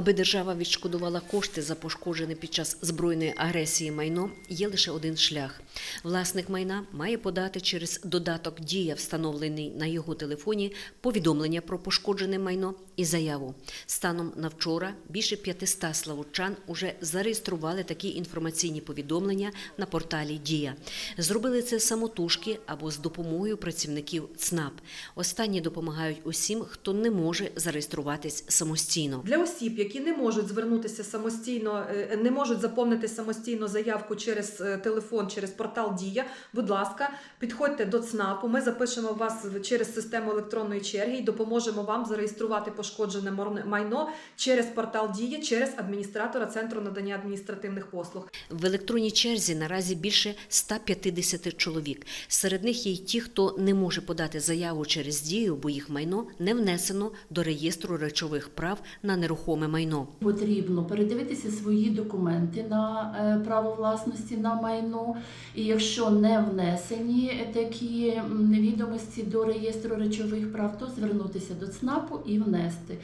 Аби держава відшкодувала кошти за пошкоджене під час збройної агресії майно, є лише один шлях. Власник майна має подати через додаток Дія, встановлений на його телефоні, повідомлення про пошкоджене майно і заяву. Станом на вчора більше 500 славучан уже зареєстрували такі інформаційні повідомлення на порталі Дія. Зробили це самотужки або з допомогою працівників ЦНАП. Останні допомагають усім, хто не може зареєструватись самостійно. Для осіб, які не можуть звернутися самостійно, е, не можуть заповнити самостійно заявку через е, телефон, через портал Дія. Будь ласка, підходьте до ЦНАПу. Ми запишемо вас через систему електронної черги і допоможемо вам зареєструвати пошкоджене майно через портал Дія, через адміністратора центру надання адміністративних послуг. В електронній черзі наразі більше 150 чоловік. Серед них є й ті, хто не може подати заяву через дію, бо їх майно не внесено до реєстру речових прав на нерухоме майно. Потрібно передивитися свої документи на е, право власності на майно. І якщо не внесені такі відомості до реєстру речових прав, то звернутися до ЦНАПу і внести.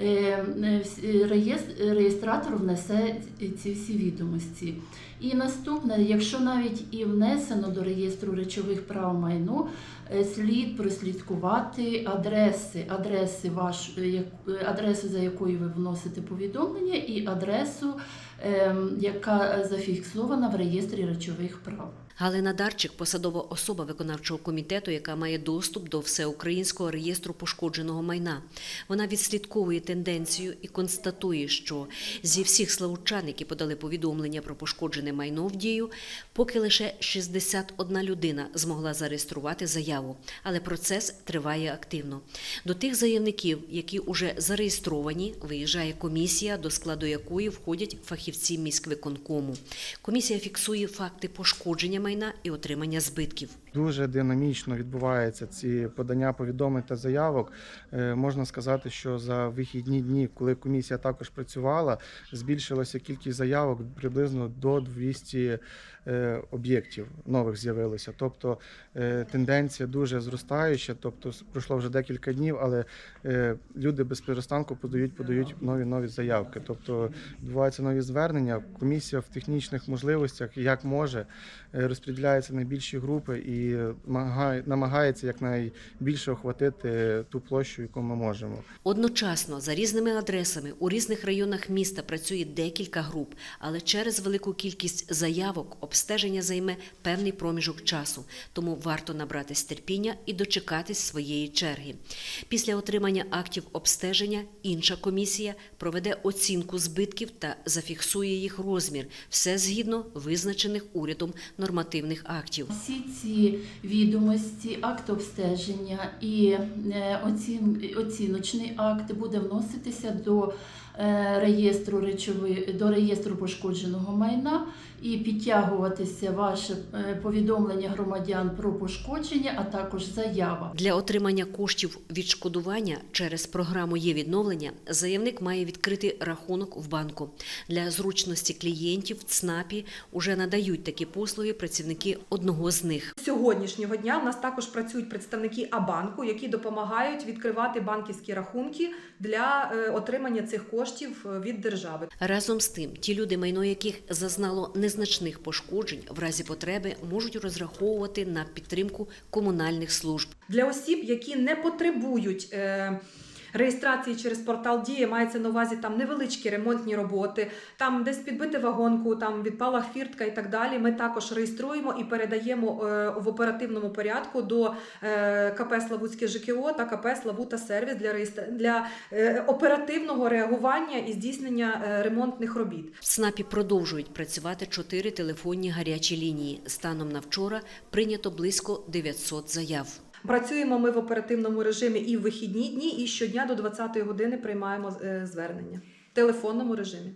Е, е, реєс- Реєстратор внесе ці всі відомості. І наступне, якщо навіть і внесено до реєстру речових прав майно, е, слід прослідкувати адреси, адреси ваш, адреси е, за якою ви вносите повідомлення, і адресу, яка зафіксована в реєстрі речових прав. Галина Дарчик посадова особа виконавчого комітету, яка має доступ до всеукраїнського реєстру пошкодженого майна. Вона відслідковує тенденцію і констатує, що зі всіх славучан, які подали повідомлення про пошкоджене майно в дію, поки лише 61 людина змогла зареєструвати заяву, але процес триває активно. До тих заявників, які уже зареєстровані, виїжджає комісія, до складу якої входять фахівці міськвиконкому. Комісія фіксує факти пошкодження майна і отримання збитків. Дуже динамічно відбуваються ці подання повідомлень та заявок. Е, Можна сказати, що за вихідні дні, коли комісія також працювала, збільшилася кількість заявок приблизно до 200 е, об'єктів нових з'явилося. Тобто е, тенденція дуже зростаюча. Тобто пройшло вже декілька днів, але е, люди без перестанку подають, подають нові нові заявки. Тобто відбуваються нові звернення. Комісія в технічних можливостях як може е, розподіляється на більші групи і намагає- намагається якнайбільше охватити ту площу, яку ми можемо. Одночасно за різними адресами у різних районах міста працює декілька груп, але через велику кількість заявок обстеження займе певний проміжок часу, тому варто набратись терпіння і дочекатись своєї черги. Після отримання актів обстеження інша комісія проведе оцінку збитків та зафіксує їх розмір, все згідно визначених урядом нормативних актів. Всі ці відомості, акт обстеження і е, оцін, оціночний акт буде вноситися до реєстру речови, до реєстру пошкодженого майна і підтягуватися ваше е, повідомлення громадян про пошкодження, а також заява. Для отримання коштів відшкодування через програму є відновлення заявник має відкрити рахунок в банку. Для зручності клієнтів ЦНАПі уже надають такі послуги працівники одного з них. Сьогоднішнього дня в нас також працюють представники Абанку, які допомагають відкривати банківські рахунки для е, отримання цих коштів е, від держави. Разом з тим, ті люди, майно яких зазнало незначних пошкоджень, в разі потреби можуть розраховувати на підтримку комунальних служб. Для осіб, які не потребують е, реєстрації через портал Дія, мається на увазі там невеличкі ремонтні роботи, там десь підбити вагонку, там відпала хвіртка і так далі. Ми також реєструємо і передаємо е, в оперативному порядку до е, КП Славутське ЖКО та КП Славута Сервіс для реєстра... для е, оперативного реагування і здійснення ремонтних робіт. В ЦНАПі продовжують працювати чотири телефонні гарячі лінії. Станом на вчора прийнято близько 900 заяв. Працюємо ми в оперативному режимі і в вихідні дні, і щодня до 20-ї години приймаємо е, звернення в телефонному режимі.